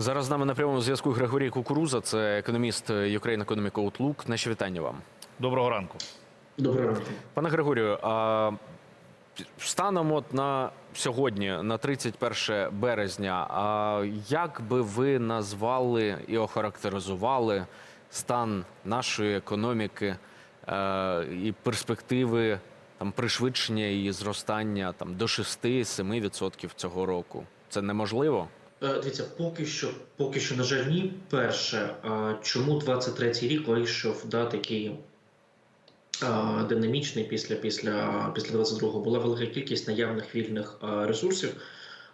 Зараз з нами на прямому зв'язку Григорій Кукуруза, це економіст Ukraine Economic Outlook. Наші вітання вам. Доброго ранку. Доброго ранку. Пане Григорію, а станом от на сьогодні, на 31 березня, а як би ви назвали і охарактеризували стан нашої економіки е, і перспективи там пришвидшення її зростання там до 6-7% цього року? Це неможливо? Е, Дивіться, поки що, поки що, на жаль, ні. Перше, чому 23-й рік вийшов да, такий динамічний після, після, після 22-го? Була велика кількість наявних вільних ресурсів,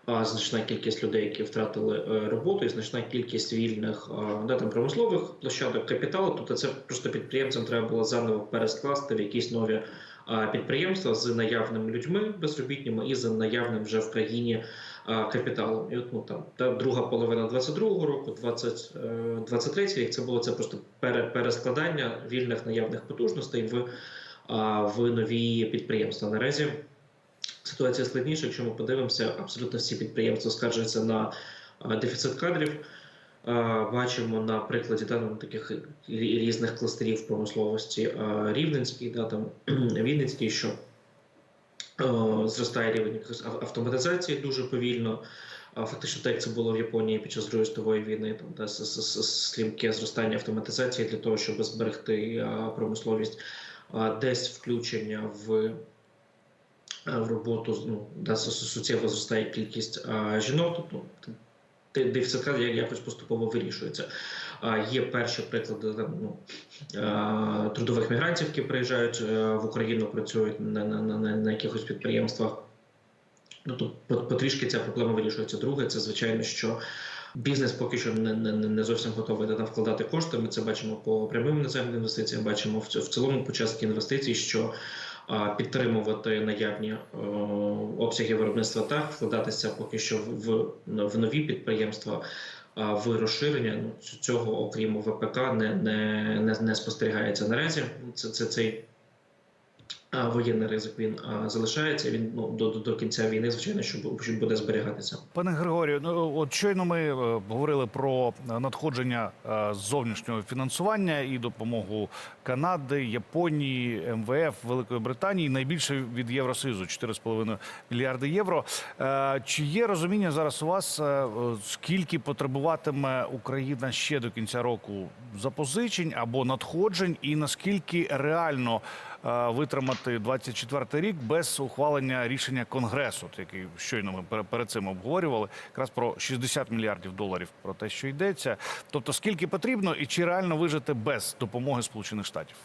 значна кількість людей, які втратили е, роботу, і значна кількість вільних да, там, промислових площадок капіталу. Тобто це просто підприємцям треба було заново перескласти в якісь нові підприємства з наявними людьми безробітними і з наявним вже в країні капіталом. І от ну там та друга половина 22-го року, 20, е, 23-й рік це було це просто перескладання вільних наявних потужностей в, в нові підприємства. Наразі ситуація складніша. Якщо ми подивимося, абсолютно всі підприємства скаржаться на дефіцит кадрів. Бачимо на прикладі да, ну, таких різних кластерів промисловості Рівненський, да, там, Вінницький, що зростає рівень автоматизації дуже повільно. Фактично, так як це було в Японії під час Другої світової війни, там да, слімке зростання автоматизації для того, щоб зберегти промисловість, десь включення в, в роботу ну, да, су- су- суттєво зростає кількість жінок. Тобто дефіцит якось поступово вирішується. А, Є перші приклади ну, трудових мігрантів, які приїжджають е, в Україну, працюють на, на, на, на, якихось підприємствах. Ну то потрішки ця проблема вирішується. Друге, це звичайно, що бізнес поки що не, не, не зовсім готовий да, вкладати кошти. Ми це бачимо по прямим іноземним інвестиціям. Бачимо в, в цілому по частки інвестицій, що підтримувати наявні е, обсяги виробництва так, вкладатися поки що в, в, нові підприємства. В розширення ну цього, окрім ВПК, не, не, не, не спостерігається наразі. Це, це цей воєнний ризик він залишається. Він ну до, до, кінця війни, звичайно, що, бу- буде зберігатися. Пане Григорію, ну от щойно ми е, говорили про надходження е, зовнішнього фінансування і допомогу Канади, Японії, МВФ, Великої Британії. Найбільше від Євросоюзу 4,5 мільярди євро. Е, Чи є розуміння зараз у вас, скільки потребуватиме Україна ще до кінця року запозичень або надходжень, і наскільки реально витримати 24 рік без ухвалення рішення конгресу, який щойно ми пере- перед цим обговорювали, якраз про 60 мільярдів доларів про те, що йдеться. Тобто, скільки потрібно, і чи реально вижити без допомоги Сполучених Штатів?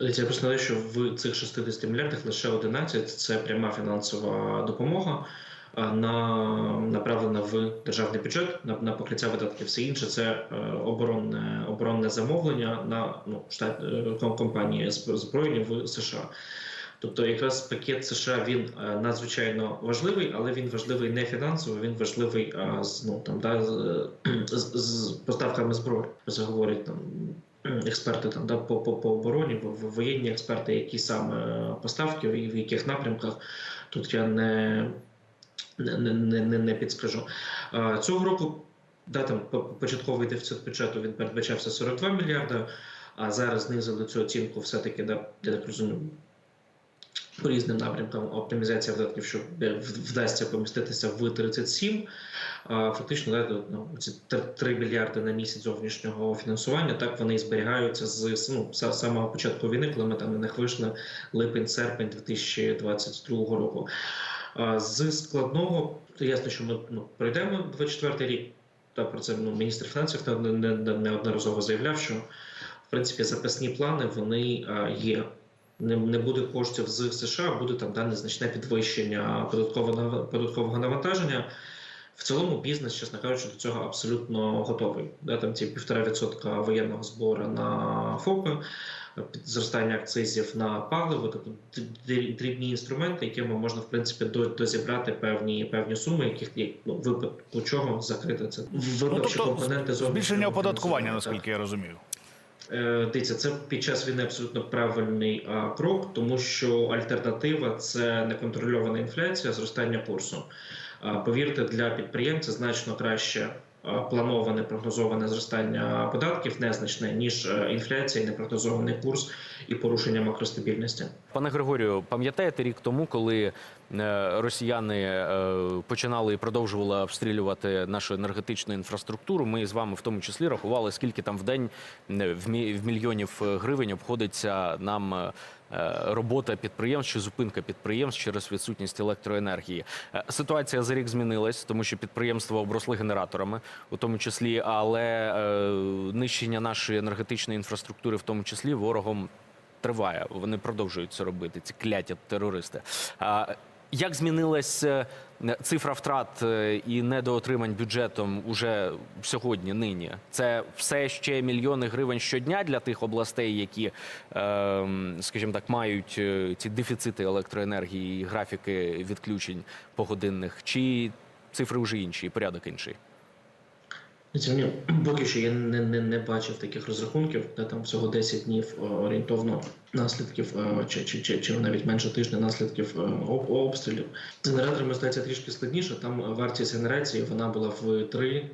Я просто що в цих 60 мільярдах лише 11 – це пряма фінансова допомога. А, На направлена в державний бюджет на, на покриття видатків. Все інше це е, оборонне оборонне замовлення на ну штат е, компанії зб- збройні в США. Тобто, якраз пакет США він е, надзвичайно важливий, але він важливий не фінансово, він важливий а, з ну там да з, з, поставками зброї. Це говорять там експерти там да по, по, по обороні, воєнні експерти, які саме поставки і в яких напрямках. Тут я не, не, не, не, не- підскажу. Цього року да, там по- початковий дефіцит бюджету він передбачався 42 мільярда, а зараз знизили цю оцінку все-таки, да, я так розумію, по різним напрямкам оптимізація видатків, що е, вдасться поміститися в 37. А, Фактично, да, ну, ці 3 мільярди на місяць зовнішнього фінансування, так вони і зберігаються з ну, самого початку війни, коли ми там на них вийшли липень-серпень 2022 року. З складного, ясно, що ми ну, пройдемо 24 рік. Та про це ну, міністр фінансів не- не- не- неодноразово заявляв, що в принципі запасні плани вони є не, не буде коштів з США, буде там да, незначне підвищення податкового податкового навантаження. В цілому бізнес, чесно кажучи, до цього абсолютно готовий. Да, там ці півтора відсотка воєнного збору на ФОПи, зростання акцизів на паливо, тобто дрібні інструменти, якими можна в принципі дозібрати певні певні суми, яких ну, випадку чого закрити це Ну, виборчі тобто компоненти збільшення оподаткування, наскільки я розумію. Е, Дивіться, це під час війни абсолютно правильний а, крок, тому що альтернатива це неконтрольована інфляція, зростання курсу. А, Повірте, для підприємця значно краще плановане прогнозоване зростання податків незначне, ніж інфляція, і непрогнозований курс і порушення макростабільності. Пане Григорію, пам'ятаєте рік тому, коли е, росіяни е, починали і продовжували обстрілювати нашу енергетичну інфраструктуру? Ми з вами в тому числі рахували, скільки там в день е, в мільйонів гривень обходиться нам. Робота підприємств чи зупинка підприємств через відсутність електроенергії. Ситуація за рік змінилась, тому що підприємства обросли генераторами, у тому числі, але нищення нашої енергетичної інфраструктури, в тому числі, ворогом триває. Вони продовжують це робити. Ці кляті терористи. А як змінилась е, цифра втрат е, і недоотримань бюджетом уже сьогодні, нині? Це все ще мільйони гривень щодня для тих областей, які, е, скажімо так, мають ці дефіцити електроенергії і графіки відключень погодинних, чи цифри вже інші, порядок інший? Це поки що я не, не, не бачив таких розрахунків, де там всього 10 днів е, орієнтовно наслідків, е, чи, чи, чи, чи навіть менше тижня наслідків е, об- обстрілів. З генераторами здається трішки складніше. Там вартість генерації вона була в три,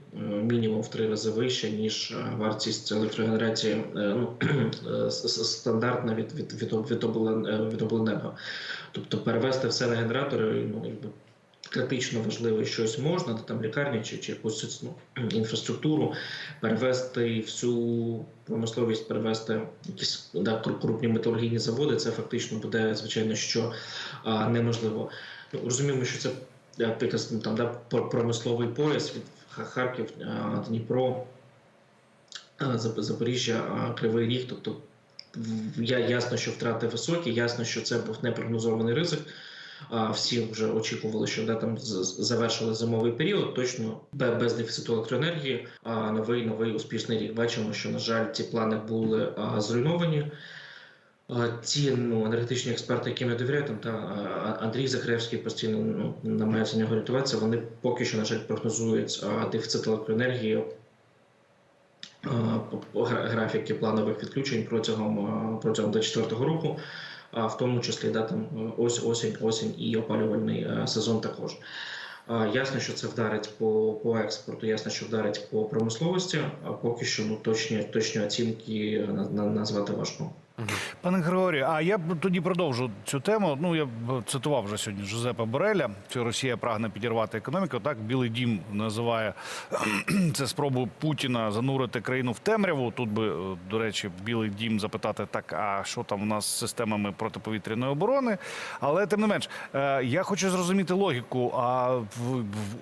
мінімум в три рази вища, ніж вартість електрогенерації ну, стандартна від, від, від, від, від обленерго. Тобто перевести все на генератори, ну якби критично важливе щось можна, де там лікарні чи, чи якусь ну, інфраструктуру, перевести всю промисловість, перевести якісь да, крупні металургійні заводи, це фактично буде, звичайно, що а, неможливо. Ну, розуміємо, що це е, ну, там, да, промисловий пояс від Харків, Дніпро, Запоріжжя, Кривий Ріг. Тобто я, ясно, що втрати високі, ясно, що це був непрогнозований ризик. Всі вже очікували, що де там завершили зимовий період, точно без дефіциту електроенергії. Новий новий успішний рік. Бачимо, що на жаль, ці плани були зруйновані. Ті ну, енергетичні експерти, яким я довіряю, там та Андрій Захаревський постійно ну, намагається нього рятуватися. Вони поки що, на жаль, прогнозують дефіцит електроенергії. по- Графіки планових відключень протягом протягом 24 року в тому числі да, там е, ось осінь, осінь і опалювальний е, сезон також. Ясно, що це вдарить по, по експорту, ясно, що вдарить по промисловості, а поки що ну, точні, точні оцінки на, назвати важко. Пане Григорію, а я тоді продовжу цю тему. Ну я цитував вже сьогодні Жозепа Бореля, що Росія прагне підірвати економіку. Так Білий Дім називає це спробу Путіна занурити країну в темряву. Тут би, е, до речі, Білий Дім запитати так, а що там у нас з системами протиповітряної оборони. Але тим не менш, е, я хочу зрозуміти логіку. А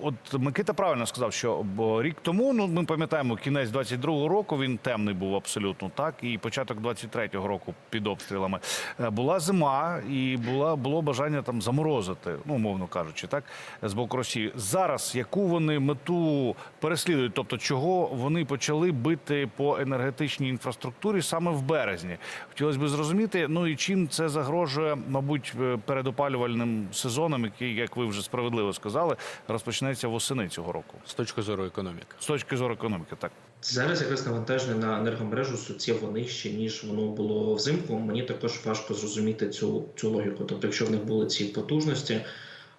от Микита правильно сказав, що рік тому, ну ми пам'ятаємо, кінець 22-го року він темний був абсолютно так, і початок 23-го року під обстрілами Е, була зима, і була було бажання там заморозити, ну умовно кажучи, так з боку Росії. Зараз яку вони мету переслідують? Тобто, чого вони почали бити по енергетичній інфраструктурі саме в березні? Хотілося б зрозуміти. Ну і чим це загрожує, мабуть, е, перед опалювальним сезоном, який, як ви вже справедливо сказали, розпочнеться восени цього року. З точки зору економіки. З точки зору економіки, так. Зараз якраз навантаження на енергомережу суттєво нижче, ніж воно було взимку. Мені також важко зрозуміти цю, цю логіку. Тобто, якщо в них були ці потужності,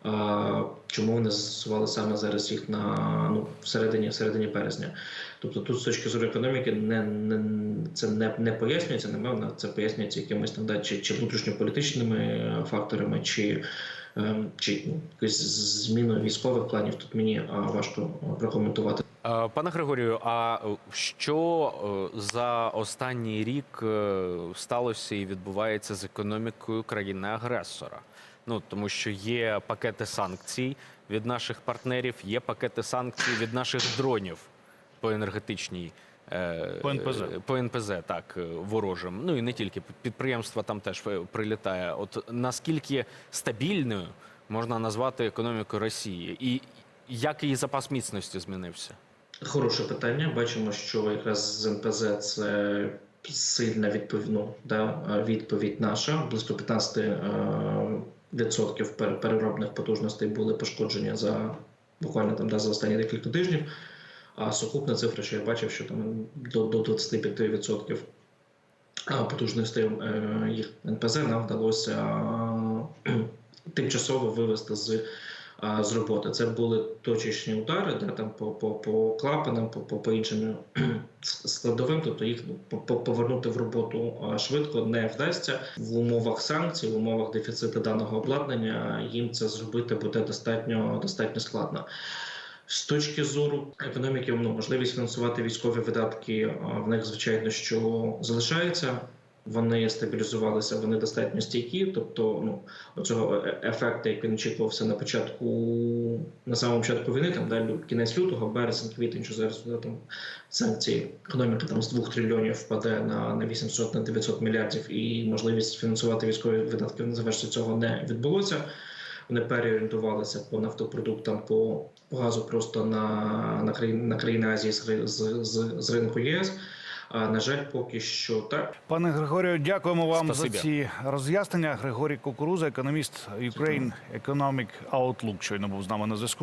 а, чому вони застосували саме зараз їх на ну, всередині, всередині березня? Тобто тут з точки зору економіки не, не, це не, не пояснюється, напевно, це пояснюється якимись там чи, чи внутрішньополітичними факторами, чи, ем, чи ну, зміною військових планів. Тут мені важко прокоментувати. Е, Пане Григорію, а е, що е, за останній рік сталося і відбувається з економікою країни-агресора? Ну тому що є пакети санкцій від наших партнерів, є пакети санкцій від наших дронів по енергетичній. По НПЗ. По НПЗ, так, ворожим. Ну і не тільки підприємства там теж прилітає. От наскільки стабільною можна назвати економіку Росії, і як її запас міцності змінився? Хороше питання. Бачимо, що якраз з НПЗ це сильна відповідь, ну, да, відповідь наша. Близько 15 е, відсотків переробних потужностей були пошкоджені за буквально там да, за останні декілька тижнів. А сукупна цифра, що я бачив, що там до, до 25% потужностей е, їх НПЗ нам вдалося е, тимчасово вивести з з роботи. Це були точечні удари, де там по, по, по клапанам, по, по, по іншим складовим, тобто їх ну, по- по- повернути в роботу швидко не вдасться в умовах санкцій, в умовах дефіциту даного обладнання. Їм це зробити буде достатньо достатньо складно. З точки зору економіки, ну можливість фінансувати військові видатки в них звичайно що залишається. Вони стабілізувалися, вони достатньо стійкі. Тобто, ну оцього е- ефекту, як він очікувався на початку, на самому початку війни, там далі кінець лютого, березень, квітень, що зараз там санкції. Економіка там з 2 трильйонів впаде на, на 800 на 900 мільярдів, і можливість фінансувати військові видатки на завершення цього не відбулося. Вони переорієнтувалися по нафтопродуктам, по газу просто на, на, країни, на країни Азії з, з, з, з ринку єС. А, на жаль, поки що так. Пане Григорію, дякуємо вам Спасибі. за ці роз'яснення. Григорій Кукуруза, економіст Ukraine Economic Outlook, щойно був з нами на зв'язку.